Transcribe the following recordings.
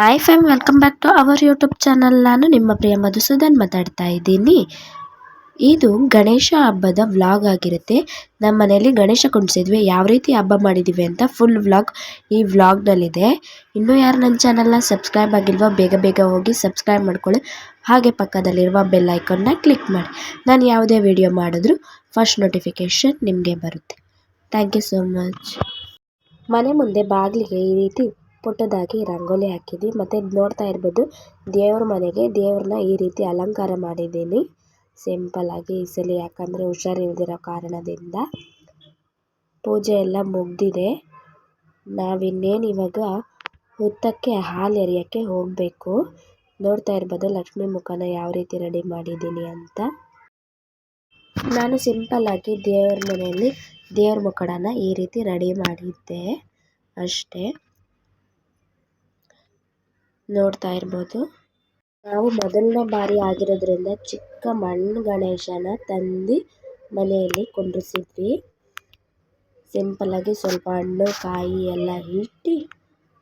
Hi fam welcome back to our YouTube channel ನಾನು ನಿಮ್ಮ ಪ್ರಿಯ ಮಧುಸೂದನ್ ಮಾತಾಡ್ತಾ ಇದ್ದೀನಿ. ಇದು ಗಣೇಶ ಹಬ್ಬದ ವ್ಲಾಗ್ ಆಗಿರುತ್ತೆ. ನಮ್ಮ ಮನೆಯಲ್ಲಿ ಗಣೇಶ ಕುಣಿಸಿದ್ವಿ. ಯಾವ ರೀತಿ ಹಬ್ಬ ಮಾಡಿದ್ದೀವಿ ಅಂತ ಫುಲ್ ವ್ಲಾಗ್ ಈ ವ್ಲಾಗ್ನಲ್ಲಿದೆ ಇನ್ನೂ ಯಾರು ನನ್ನ ಚಾನಲ್ನ ಸಬ್ಸ್ಕ್ರೈಬ್ ಆಗಿಲ್ವೋ, ಬೇಗ ಬೇಗ ಹೋಗಿ ಸಬ್ಸ್ಕ್ರೈಬ್ ಮಾಡ್ಕೊಳ್ಳಿ. ಹಾಗೆ ಪಕ್ಕದಲ್ಲಿರುವ ಬೆಲ್ ಐಕನ್ನ ಕ್ಲಿಕ್ ಮಾಡಿ. ನಾನು ಯಾವುದೇ ವಿಡಿಯೋ ಮಾಡಿದ್ರೂ ಫಸ್ಟ್ ನೋಟಿಫಿಕೇಷನ್ ನಿಮಗೆ ಬರುತ್ತೆ. ಥ್ಯಾಂಕ್ ಯು ಸೋ ಮಚ್ ಮನೆ ಮುಂದೆ ಬಾಗಿಲಿಗೆ ಈ ರೀತಿ ಪುಟ್ಟದಾಗಿ ರಂಗೋಲಿ ಹಾಕಿದ್ವಿ. ಮತ್ತು ನೋಡ್ತಾ ಇರ್ಬೋದು, ದೇವ್ರ ಮನೆಗೆ ದೇವ್ರನ್ನ ಈ ರೀತಿ ಅಲಂಕಾರ ಮಾಡಿದ್ದೀನಿ. ಸಿಂಪಲ್ ಆಗಿ ಈ ಸಲ ಯಾಕಂದರೆ ಹುಷಾರಿಲ್ದಿರೋ ಕಾರಣದಿಂದ ಪೂಜೆ ಎಲ್ಲ ಮುಗ್ದಿದೆ. ನಾವಿನ್ನೇನು ಇವಾಗ ಹುತ್ತಕ್ಕೆ ಹಾಲು ಎರೆಯೋಕ್ಕೆ ಹೋಗಬೇಕು. ನೋಡ್ತಾ ಇರ್ಬೋದು ಲಕ್ಷ್ಮಿ ಮುಖನ ಯಾವ ರೀತಿ ರೆಡಿ ಮಾಡಿದ್ದೀನಿ ಅಂತ. ನಾನು ಸಿಂಪಲ್ ಆಗಿ ದೇವ್ರ ಮನೆಯಲ್ಲಿ ದೇವ್ರ ಮುಖಡನ ಈ ರೀತಿ ರೆಡಿ ಮಾಡಿದ್ದೆ ಅಷ್ಟೇ. ನೋಡ್ತಾ ಇರ್ಬೋದು. ನಾವು ಮೊದಲನೇ ಬಾರಿ ಆಗಿರೋದ್ರಿಂದ ಚಿಕ್ಕ ಮಣ್ಣು ಗಣೇಶನ ತಂದು ಮನೆಯಲ್ಲಿ ಕುಂಡ್ರಿಸಿದ್ವಿ ಸಿಂಪಲ್ಲಾಗಿ ಸ್ವಲ್ಪ ಹಣ್ಣು, ಕಾಯಿ ಎಲ್ಲ ಇಟ್ಟು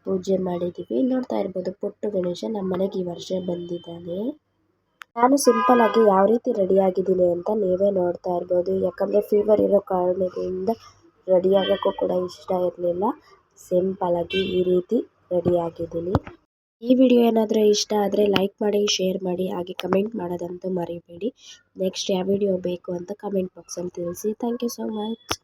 ಪೂಜೆ ಮಾಡಿದ್ದೀವಿ ನೋಡ್ತಾ ಇರ್ಬೋದು, ಪುಟ್ಟ ಗಣೇಶ ನಮ್ಮ ಮನೆಗೆ ಈ ವರ್ಷ ಬಂದಿದ್ದಾನೆ. ನಾನು ಸಿಂಪಲ್ಲಾಗಿ ಯಾವ ರೀತಿ ರೆಡಿಯಾಗಿದ್ದೀನಿ ಅಂತ ನೀವೇ ನೋಡ್ತಾ ಇರ್ಬೋದು. ಯಾಕಂದರೆ ಫೀವರ್ ಇರೋ ಕಾರಣದಿಂದ ರೆಡಿಯಾಗೋಕ್ಕೂ ಕೂಡ ಇಷ್ಟ ಇರಲಿಲ್ಲ. ಸಿಂಪಲ್ಲಾಗಿ ಈ ರೀತಿ ರೆಡಿ ಆಗಿದ್ದೀನಿ. ಈ ವಿಡಿಯೋ ಏನಾದರೂ ಇಷ್ಟ ಆದರೆ ಲೈಕ್ ಮಾಡಿ ಶೇರ್ ಮಾಡಿ, ಹಾಗೆ ಕಮೆಂಟ್ ಮಾಡೋದಂತೂ ಮರಿಬೇಡಿ. ನೆಕ್ಸ್ಟ್ ಯಾವ ವಿಡಿಯೋ ಬೇಕು ಅಂತ ಕಮೆಂಟ್ ಬಾಕ್ಸಲ್ಲಿ ತಿಳಿಸಿ. Thank you so much